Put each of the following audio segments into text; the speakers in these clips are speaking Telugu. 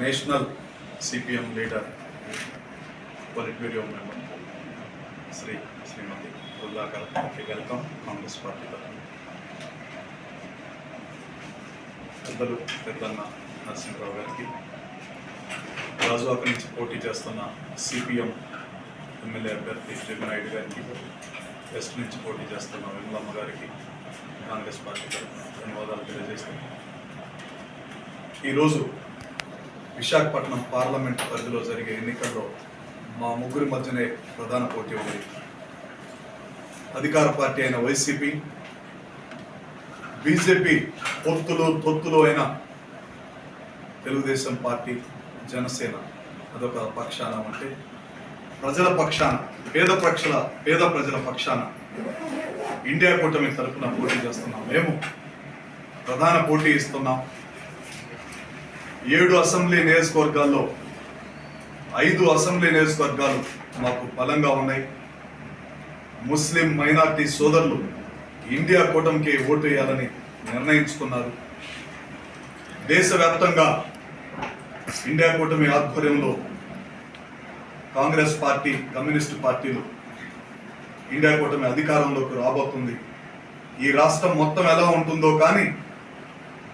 National CPM leader polit bureau member Shri Shrimati ఉల్లాకర్ welcome Congress party తరఫున. పెద్దలు పెద్దన్న నరసింహరావు గారికి రాజువాక నుంచి పోటీ చేస్తున్న సిపిఎం ఎమ్మెల్యే అభ్యర్థి జగనాయుడు గారికి వెస్ట్ నుంచి పోటీ చేస్తున్న విమలమ్మ గారికి కాంగ్రెస్ పార్టీ తరఫున ధన్యవాదాలు తెలియజేస్తున్నాం. ఈరోజు విశాఖపట్నం పార్లమెంట్ పరిధిలో జరిగే ఎన్నికల్లో మా ముగ్గురి మధ్యనే ప్రధాన పోటీ ఉంది. అధికార పార్టీ అయిన వైసీపీ బీజేపీ పొత్తులు తొత్తులు అయిన తెలుగుదేశం పార్టీ జనసేన అదొక పక్షాన అంటే ప్రజల పక్షాన పేద పక్షల పేద ప్రజల పక్షాన ఇండియా కూటమి తరఫున పోటీ చేస్తున్నాం. మేము ప్రధాన పోటీ ఇస్తున్నాం. ఏడు అసెంబ్లీ నియోజకవర్గాల్లో ఐదు అసెంబ్లీ నియోజకవర్గాలు మాకు బలంగా ఉన్నాయి. ముస్లిం మైనార్టీ సోదరులు ఇండియా కూటమికి ఓటు వేయాలని నిర్ణయించుకున్నారు. దేశవ్యాప్తంగా ఇండియా కూటమి ఆధ్వర్యంలో కాంగ్రెస్ పార్టీ కమ్యూనిస్టు పార్టీలు ఇండియా కూటమి అధికారంలోకి రాబోతుంది. ఈ రాష్ట్రం మొత్తం ఎలా ఉంటుందో కానీ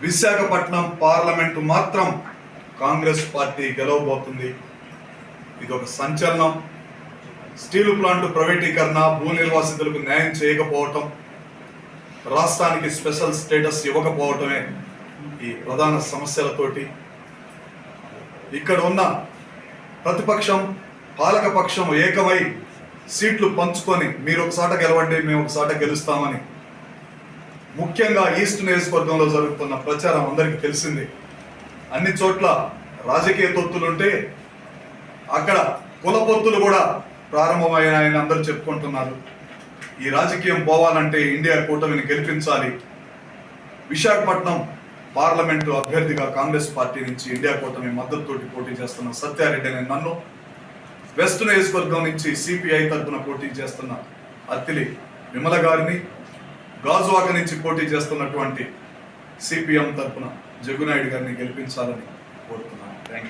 విశాఖపట్నం పార్లమెంటు మాత్రం కాంగ్రెస్ పార్టీ గెలవబోతుంది. ఇది ఒక సంచలనం. స్టీల్ ప్లాంట్ ప్రైవేటీకరణ భూ నిర్వాసితులకు న్యాయం చేయకపోవటం రాష్ట్రానికి స్పెషల్ స్టేటస్ ఇవ్వకపోవటమే ఈ ప్రధాన సమస్యలతోటి. ఇక్కడ ఉన్న ప్రతిపక్షం పాలకపక్షం ఏకమై సీట్లు పంచుకొని మీరు ఒకసాట గెలవండి మేము ఒకసాట గెలుస్తామని ముఖ్యంగా ఈస్ట్ నియోజకవర్గంలో జరుగుతున్న ప్రచారం అందరికీ తెలిసింది. అన్ని చోట్ల రాజకీయ తొత్తులుంటే అక్కడ కుల పొత్తులు కూడా ప్రారంభమయ్యాయని అందరూ చెప్పుకుంటున్నారు. ఈ రాజకీయం పోవాలంటే ఇండియా కూటమిని గెలిపించాలి. విశాఖపట్నం పార్లమెంటు అభ్యర్థిగా కాంగ్రెస్ పార్టీ నుంచి ఇండియా కూటమి మద్దతుతోటి పోటీ చేస్తున్న సత్యారెడ్డి అనే నన్ను వెస్ట్ నియోజకవర్గం నుంచి సిపిఐ తరఫున పోటీ చేస్తున్న అత్తిలి విమల గారిని గాజువాక నుంచి పోటీ చేస్తున్నటువంటి సిపిఎం తరఫున జగ్గునాయుడు గారిని గెలిపించాలని కోరుతున్నాను. Thank you